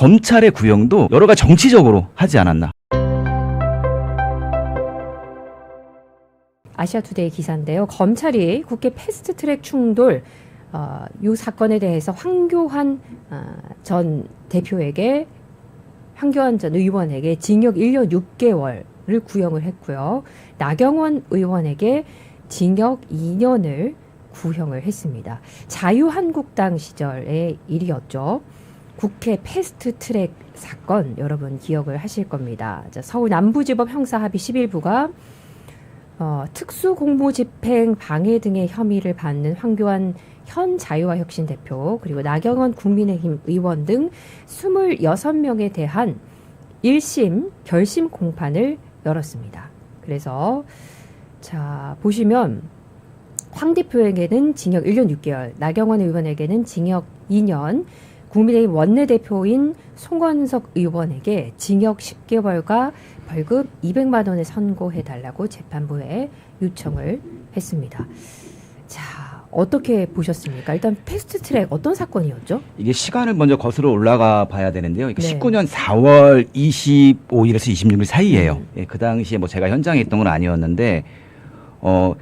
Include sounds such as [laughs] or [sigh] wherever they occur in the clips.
검찰의 구형도 여러 가지 정치적으로 하지 않았나. 아시아투데이 기사인데요. 검찰이 국회 패스트트랙 충돌 어, 이 사건에 대해서 황교안 어, 전 대표에게 황교안 전 의원에게 징역 1년 6개월을 구형을 했고요. 나경원 의원에게 징역 2년을 구형을 했습니다. 자유한국당 시절의 일이었죠. 국회 패스트 트랙 사건 여러분 기억을 하실 겁니다. 자, 서울 남부지법 형사합의 11부가 어, 특수공무집행 방해 등의 혐의를 받는 황교안 현 자유와혁신 대표 그리고 나경원 국민의힘 의원 등 26명에 대한 1심 결심 공판을 열었습니다. 그래서 자 보시면 황 대표에게는 징역 1년 6개월, 나경원 의원에게는 징역 2년, 국민의힘 원내대표인 송원석 의원에게 징역 10개월과 벌금 200만 원을 선고해 달라고 재판부에 요청을 했습니다. 자, 어떻게 보셨습니까? 일단 패스트 트랙 어떤 사건이었죠? 이게 시간을 먼저 거슬러 올라가 봐야 되는데요. 이게 네. 19년 4월 25일에서 26일 사이예요. 음. 예, 그 당시에 뭐 제가 현장에 있던 건 아니었는데 어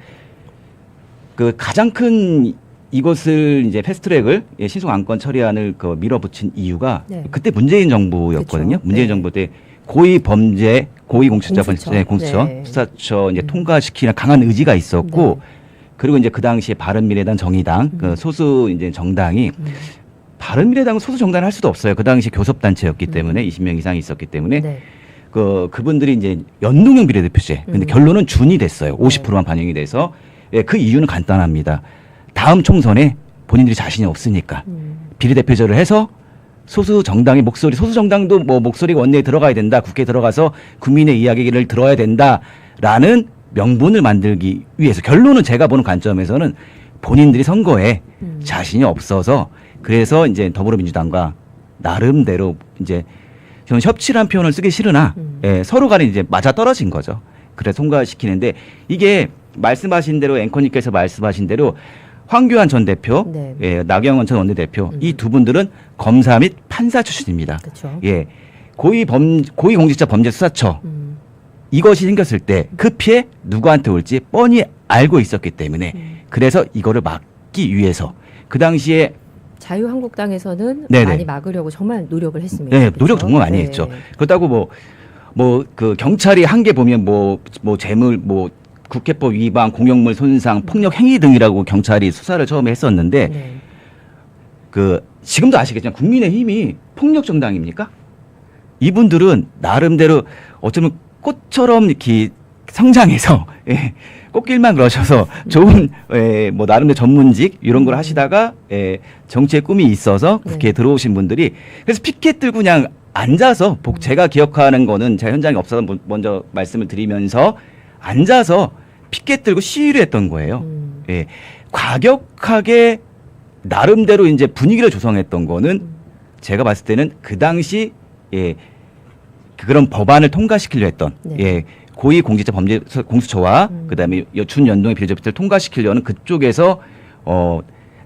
그 가장 큰 이것을 이제 패스트트랙을 예, 신속 안건 처리안을 그 밀어붙인 이유가 네. 그때 문재인 정부였거든요. 그쵸. 문재인 네. 정부 때 고위 범죄 고위 공수처 공수처. 네, 공수처 네. 수사처 이제 음. 통과시키는 강한 의지가 있었고 네. 그리고 이제 그 당시에 바른미래당 정의당 음. 그 소수 이제 정당이 음, 바른미래당은 소수 정당을 할 수도 없어요. 그 당시 교섭단체였기 음. 때문에 20명 이상이 있었기 때문에 네. 그 그분들이 이제 연동형 비례대표제. 근데 음. 결론은 준이 됐어요. 50%만 반영이 돼서 예, 그 이유는 간단합니다. 다음 총선에 본인들이 자신이 없으니까 음, 비례대표제를 해서 소수 정당의 목소리, 소수 정당도 뭐 목소리가 원내에 들어가야 된다, 국회에 들어가서 국민의 이야기를 들어야 된다라는 명분을 만들기 위해서 결론은 제가 보는 관점에서는 본인들이 선거에 음. 자신이 없어서 그래서 이제 더불어민주당과 나름대로 이제 저는 협치란 표현을 쓰기 싫으나 음. 예, 서로 간에 이제 맞아 떨어진 거죠. 그래 통과시키는데 이게 말씀하신 대로 앵커님께서 말씀하신 대로 황교안 전 대표, 네. 예, 나경원 전 원내대표 음. 이두 분들은 검사 및 판사 출신입니다. 그렇죠. 예, 고위 범 고위 공직자 범죄 수사처 음, 이것이 생겼을 때 그 피해 누구한테 올지 뻔히 알고 있었기 때문에 음. 그래서 이거를 막기 위해서 그 당시에 자유한국당에서는 네네. 많이 막으려고 정말 노력을 했습니다. 네, 그렇죠? 노력 정말 많이 네. 했죠. 그렇다고 뭐 뭐 그 경찰이 한게 보면 뭐 뭐 재물 뭐 국회법 위반, 공영물 손상, 폭력 행위 등이라고 경찰이 수사를 처음에 했었는데 네. 그 지금도 아시겠지만 국민의힘이 폭력 정당입니까? 이분들은 나름대로 어쩌면 꽃처럼 이렇게 성장해서 [laughs] 예, 꽃길만 그러셔서 좋은 예, 뭐 나름대로 전문직 이런 걸 하시다가 예, 정치의 꿈이 있어서 국회에 네. 들어오신 분들이 그래서 피켓 들고 그냥 앉아서 복 제가 기억하는 거는 제가 현장에 없어서 먼저 말씀을 드리면서 앉아서 피켓 들고 시위를 했던 거예요. 음, 예, 과격하게 나름대로 이제 분위기를 조성했던 거는 음. 제가 봤을 때는 그 당시 예 그런 법안을 통과시키려 했던 네. 예 고위 공직자 범죄 수- 공수처와 음. 그다음에 여춘 연동의 비례제표를 통과시키려는 그쪽에서 어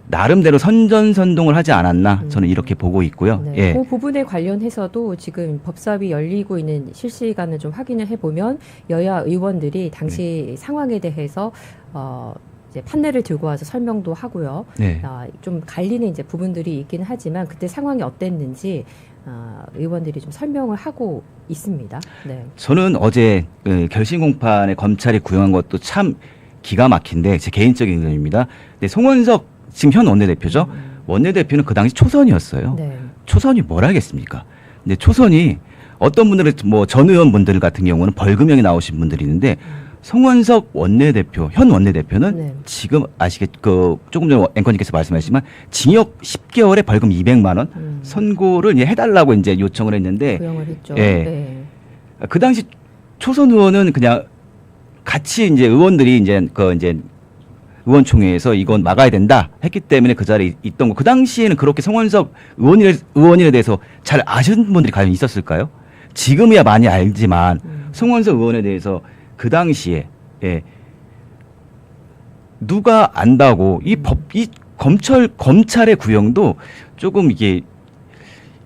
나름대로 선전선동을 하지 않았나 음. 저는 이렇게 보고 있고요. 네. 예. 그 부분에 관련해서도 지금 법사위 열리고 있는 실시간을 좀 확인을 해보면 여야 의원들이 당시 네. 상황에 대해서 어, 이제 판례를 들고 와서 설명도 하고요. 네. 아, 좀 갈리는 이제 부분들이 있기는 하지만 그때 상황이 어땠는지 아, 의원들이 좀 설명을 하고 있습니다. 네. 저는 어제 그 결심 공판에 검찰이 구형한 것도 참 기가 막힌데 제 개인적인 의견입니다. 근데 송원석 지금 현 원내대표죠. 음, 원내대표는 그 당시 초선이었어요. 네. 초선이 뭘 하겠습니까? 근데 초선이 어떤 분들은 뭐전 의원분들 같은 경우는 벌금형이 나오신 분들이 있는데 송원석 원내대표 현 원내대표는 네. 지금 아시겠 그 조금 전에 앵커님께서 말씀하셨지만 징역 10개월에 벌금 200만 원 음, 선고를 이제 해달라고 이제 요청을 했는데 구형을 했죠. 예. 네. 그 당시 초선 의원은 그냥 같이 이제 의원들이 이제 그 이제 의원총회에서 이건 막아야 된다 했기 때문에 그 자리에 있던 거. 그 당시에는 그렇게 송원석 의원에, 의원에 대해서 잘 아시는 분들이 과연 있었을까요? 지금이야 많이 알지만 음. 송원석 의원에 대해서 그 당시에 예, 누가 안다고 이 법 이 검찰 검찰의 구형도 조금 이게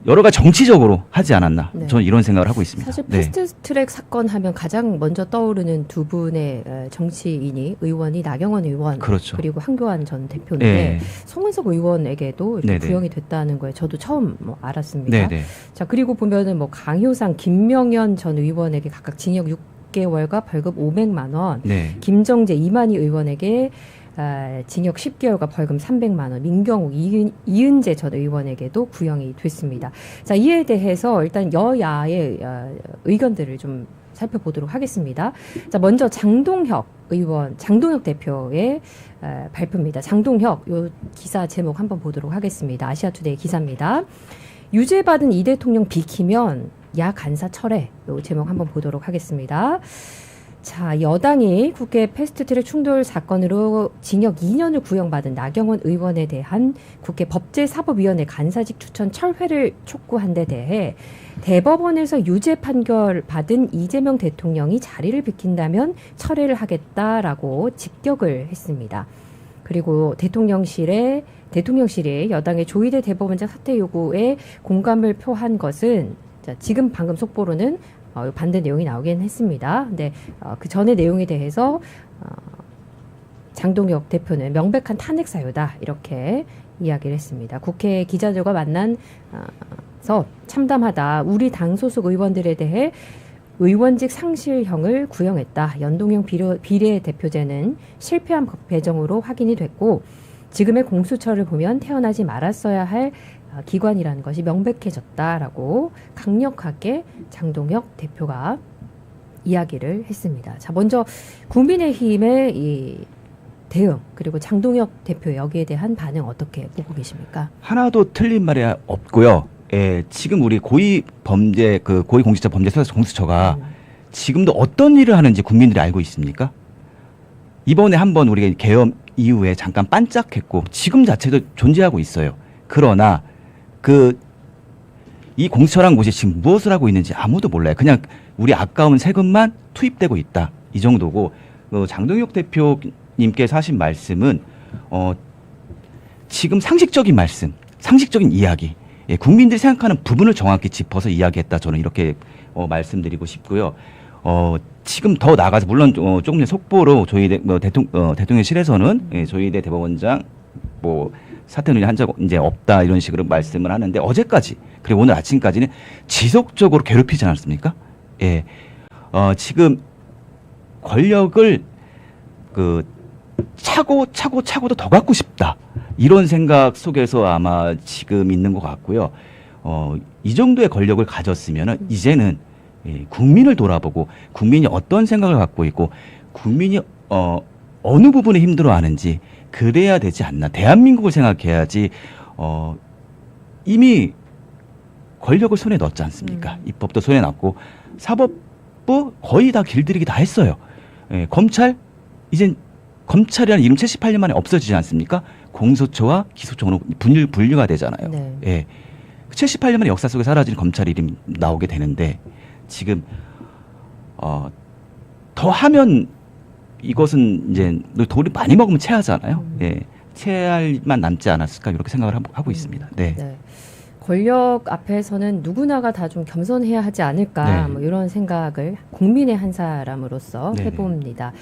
여러 가지 정치적으로 하지 않았나 네. 저는 이런 생각을 하고 있습니다. 사실 네. 패스트트랙 사건 하면 가장 먼저 떠오르는 두 분의 에, 정치인이 의원이 나경원 의원 그렇죠. 리고 한교안 전 대표인데 네. 송은석 의원에게도 이렇게 네네. 구형이 됐다는 거에 저도 처음 뭐 알았습니다. 네, 네. 자 그리고 보면은 뭐 강효상, 김명현 전 의원에게 각각 징역 6개월과 벌금 500만 원, 네. 김정재, 이만희 의원에게 아, 징역 10개월과 벌금 300만 원, 민경욱, 이은, 이은재 전 의원에게도 구형이 됐습니다. 자 이에 대해서 일단 여야의 아, 의견들을 좀 살펴보도록 하겠습니다. 자 먼저 장동혁 의원, 장동혁 대표의 아, 발표입니다. 장동혁 요 기사 제목 한번 보도록 하겠습니다. 아시아투데이 기사입니다. 유죄받은 이 대통령 비키면 야 간사 철회 요 제목 한번 보도록 하겠습니다. 자, 여당이 국회 패스트트랙 충돌 사건으로 징역 2년을 구형받은 나경원 의원에 대한 국회 법제사법위원회 간사직 추천 철회를 촉구한 데 대해 대법원에서 유죄 판결 받은 이재명 대통령이 자리를 비킨다면 철회를 하겠다라고 직격을 했습니다. 그리고 대통령실에 대통령실이 여당의 조희대 대법원장 사퇴 요구에 공감을 표한 것은 자, 지금 방금 속보로는 어, 반대 내용이 나오긴 했습니다. 근데 어, 그 전의 내용에 대해서 어, 장동혁 대표는 명백한 탄핵 사유다 이렇게 이야기를 했습니다. 국회 기자들과 만난서 참담하다. 우리 당 소속 의원들에 대해 의원직 상실형을 구형했다. 연동형 비례, 대표제는 실패한 법 배정으로 확인이 됐고 지금의 공수처를 보면 태어나지 말았어야 할 어, 기관이라는 것이 명백해졌다라고 강력하게 장동혁 대표가 이야기를 했습니다. 자, 먼저 국민의힘의 이 대응 그리고 장동혁 대표 여기에 대한 반응 어떻게 보고 계십니까? 하나도 틀린 말이 없고요. 예, 지금 우리 고위 범죄 그 고위 공직자 범죄 수사 공수처가 음, 지금도 어떤 일을 하는지 국민들이 알고 있습니까? 이번에 한번 우리가 개엄 이후에 잠깐 반짝했고 지금 자체도 존재하고 있어요. 그러나 그 이 공수처란 곳이 지금 무엇을 하고 있는지 아무도 몰라요. 그냥 우리 아까운 세금만 투입되고 있다. 이 정도고 어, 장동혁 대표님께서 하신 말씀은 어, 지금 상식적인 말씀, 상식적인 이야기, 예, 국민들이 생각하는 부분을 정확히 짚어서 이야기했다. 저는 이렇게 어, 말씀드리고 싶고요. 어, 지금 더 나가서 물론 어, 조금 전에 속보로 저희 대, 뭐, 대통, 어, 대통령실에서는 예, 저희 대 대법원장 뭐 사퇴는 한적 이제 없다 이런 식으로 말씀을 하는데 어제까지 그리고 오늘 아침까지는 지속적으로 괴롭히지 않았습니까? 예, 어, 지금 권력을 그 차고 차고 차고도 더 갖고 싶다 이런 생각 속에서 아마 지금 있는 것 같고요. 어, 이 정도의 권력을 가졌으면은 이제는 예, 국민을 돌아보고 국민이 어떤 생각을 갖고 있고 국민이 어, 어느 부분에 힘들어하는지 그래야 되지 않나. 대한민국을 생각해야지 어, 이미 권력을 손에 넣었지 않습니까? 음. 입법도 손에 넣고 사법부 거의 다 길들이기 다 했어요. 예, 검찰 이젠 검찰이라는 이름 78년 만에 없어지지 않습니까? 공소처와 기소처로 분류 분류가 되잖아요. 네. 예. 78년 만에 역사 속에 사라진 검찰 이름이 나오게 되는데 지금 어, 더 하면 이것은 이제 돈을 많이 먹으면 체하잖아요. 음. 예. 체할만 남지 않았을까 이렇게 생각을 하고- 하고 있습니다. 네. 네. 권력 앞에서는 누구나가 다 좀 겸손해야 하지 않을까 네. 뭐 이런 생각을 국민의 한 사람으로서 네네. 해봅니다.